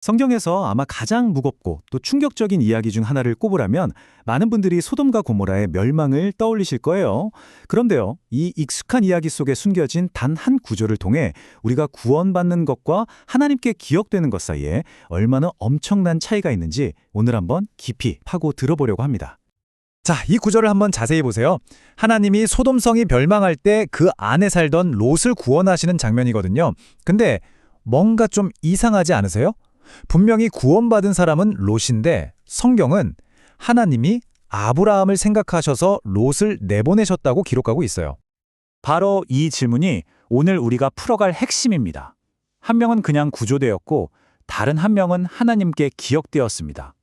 성경에서 아마 가장 무겁고 또 충격적인 이야기 중 하나를 꼽으라면 많은 분들이 소돔과 고모라의 멸망을 떠올리실 거예요. 그런데요, 이 익숙한 이야기 속에 숨겨진 단 한 구조를 통해 우리가 구원받는 것과 하나님께 기억되는 것 사이에 얼마나 엄청난 차이가 있는지 오늘 한번 깊이 파고 들어보려고 합니다. 자, 이 구절을 한번 자세히 보세요. 하나님이 소돔성이 멸망할 때 그 안에 살던 롯을 구원하시는 장면이거든요. 근데 뭔가 좀 이상하지 않으세요? 분명히 구원받은 사람은 롯인데 성경은 하나님이 아브라함을 생각하셔서 롯을 내보내셨다고 기록하고 있어요. 바로 이 질문이 오늘 우리가 풀어갈 핵심입니다. 한 명은 그냥 구조되었고 다른 한 명은 하나님께 기억되었습니다.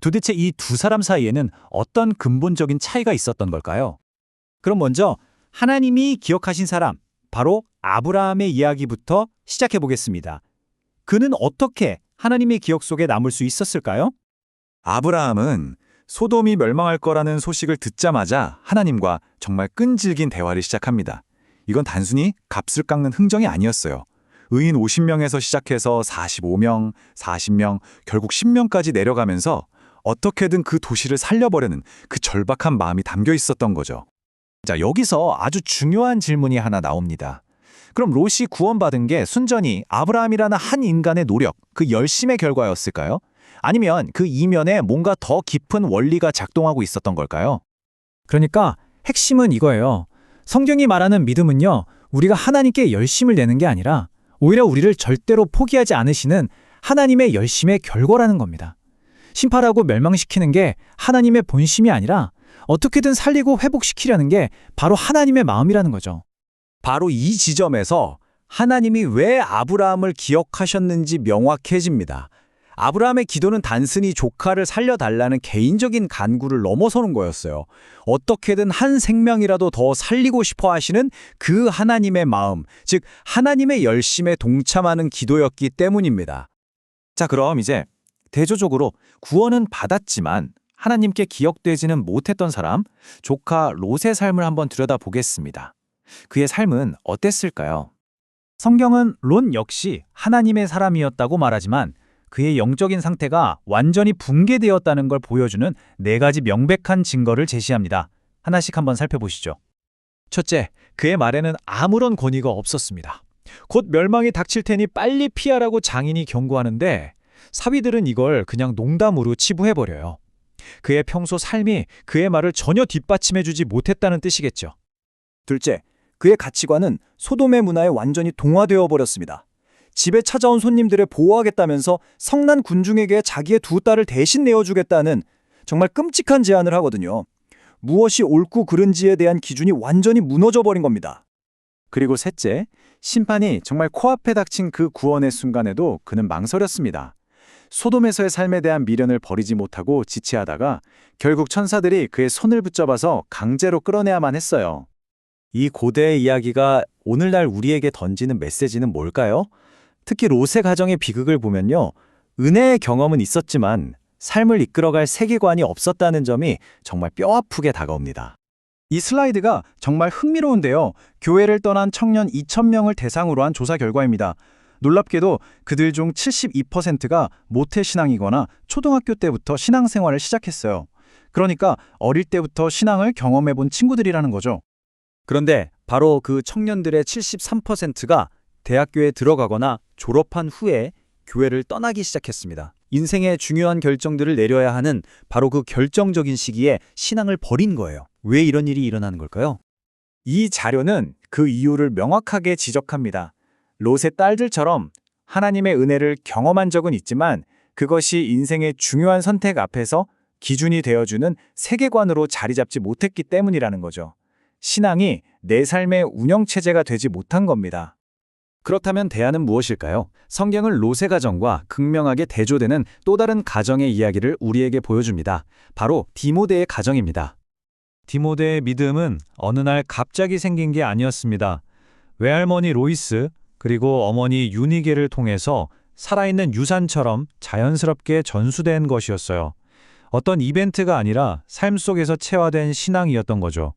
도대체 이 두 사람 사이에는 어떤 근본적인 차이가 있었던 걸까요? 그럼 먼저 하나님이 기억하신 사람, 바로 아브라함의 이야기부터 시작해 보겠습니다. 그는 어떻게 하나님의 기억 속에 남을 수 있었을까요? 아브라함은 소돔이 멸망할 거라는 소식을 듣자마자 하나님과 정말 끈질긴 대화를 시작합니다. 이건 단순히 값을 깎는 흥정이 아니었어요. 의인 50명에서 시작해서 45명, 40명, 결국 10명까지 내려가면서 어떻게든 그 도시를 살려보려는 그 절박한 마음이 담겨 있었던 거죠. 자, 여기서 아주 중요한 질문이 하나 나옵니다. 그럼 롯이 구원받은 게 순전히 아브라함이라는 한 인간의 노력, 그 열심의 결과였을까요? 아니면 그 이면에 뭔가 더 깊은 원리가 작동하고 있었던 걸까요? 그러니까 핵심은 이거예요. 성경이 말하는 믿음은요, 우리가 하나님께 열심을 내는 게 아니라 오히려 우리를 절대로 포기하지 않으시는 하나님의 열심의 결과라는 겁니다. 심판하고 멸망시키는 게 하나님의 본심이 아니라 어떻게든 살리고 회복시키려는 게 바로 하나님의 마음이라는 거죠. 바로 이 지점에서 하나님이 왜 아브라함을 기억하셨는지 명확해집니다. 아브라함의 기도는 단순히 조카를 살려달라는 개인적인 간구를 넘어서는 거였어요. 어떻게든 한 생명이라도 더 살리고 싶어 하시는 그 하나님의 마음, 즉 하나님의 열심에 동참하는 기도였기 때문입니다. 자, 그럼 이제 대조적으로 구원은 받았지만 하나님께 기억되지는 못했던 사람, 조카 롯의 삶을 한번 들여다보겠습니다. 그의 삶은 어땠을까요? 성경은 론 역시 하나님의 사람이었다고 말하지만 그의 영적인 상태가 완전히 붕괴되었다는 걸 보여주는 네 가지 명백한 증거를 제시합니다. 하나씩 한번 살펴보시죠. 첫째, 그의 말에는 아무런 권위가 없었습니다. 곧 멸망이 닥칠 테니 빨리 피하라고 장인이 경고하는데 사위들은 이걸 그냥 농담으로 치부해버려요. 그의 평소 삶이 그의 말을 전혀 뒷받침해주지 못했다는 뜻이겠죠. 둘째, 그의 가치관은 소돔의 문화에 완전히 동화되어 버렸습니다. 집에 찾아온 손님들을 보호하겠다면서 성난 군중에게 자기의 두 딸을 대신 내어주겠다는 정말 끔찍한 제안을 하거든요. 무엇이 옳고 그른지에 대한 기준이 완전히 무너져 버린 겁니다. 그리고 셋째, 심판이 정말 코앞에 닥친 그 구원의 순간에도 그는 망설였습니다. 소돔에서의 삶에 대한 미련을 버리지 못하고 지체하다가 결국 천사들이 그의 손을 붙잡아서 강제로 끌어내야만 했어요. 이 고대의 이야기가 오늘날 우리에게 던지는 메시지는 뭘까요? 특히 롯의 가정의 비극을 보면요. 은혜의 경험은 있었지만 삶을 이끌어갈 세계관이 없었다는 점이 정말 뼈아프게 다가옵니다. 이 슬라이드가 정말 흥미로운데요. 교회를 떠난 청년 2,000명을 대상으로 한 조사 결과입니다. 놀랍게도 그들 중 72%가 모태신앙이거나 초등학교 때부터 신앙생활을 시작했어요. 그러니까 어릴 때부터 신앙을 경험해 본 친구들이라는 거죠. 그런데 바로 그 청년들의 73%가 대학교에 들어가거나 졸업한 후에 교회를 떠나기 시작했습니다. 인생의 중요한 결정들을 내려야 하는 바로 그 결정적인 시기에 신앙을 버린 거예요. 왜 이런 일이 일어나는 걸까요? 이 자료는 그 이유를 명확하게 지적합니다. 롯의 딸들처럼 하나님의 은혜를 경험한 적은 있지만 그것이 인생의 중요한 선택 앞에서 기준이 되어주는 세계관으로 자리 잡지 못했기 때문이라는 거죠. 신앙이 내 삶의 운영체제가 되지 못한 겁니다. 그렇다면 대안은 무엇일까요? 성경은 롯의 가정과 극명하게 대조되는 또 다른 가정의 이야기를 우리에게 보여줍니다. 바로 디모데의 가정입니다. 디모데의 믿음은 어느 날 갑자기 생긴 게 아니었습니다. 외할머니 로이스 그리고 어머니 유니게를 통해서 살아있는 유산처럼 자연스럽게 전수된 것이었어요. 어떤 이벤트가 아니라 삶 속에서 체화된 신앙이었던 거죠.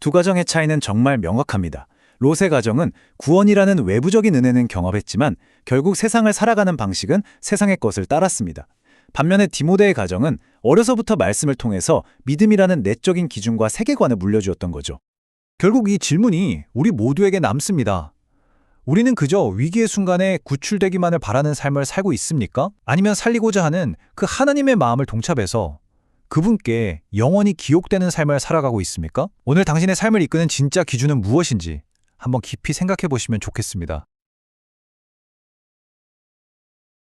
두 가정의 차이는 정말 명확합니다. 롯의 가정은 구원이라는 외부적인 은혜는 경험했지만 결국 세상을 살아가는 방식은 세상의 것을 따랐습니다. 반면에 디모데의 가정은 어려서부터 말씀을 통해서 믿음이라는 내적인 기준과 세계관을 물려주었던 거죠. 결국 이 질문이 우리 모두에게 남습니다. 우리는 그저 위기의 순간에 구출되기만을 바라는 삶을 살고 있습니까? 아니면 살리고자 하는 그 하나님의 마음을 동참해서 그분께 영원히 기억되는 삶을 살아가고 있습니까? 오늘 당신의 삶을 이끄는 진짜 기준은 무엇인지 한번 깊이 생각해 보시면 좋겠습니다.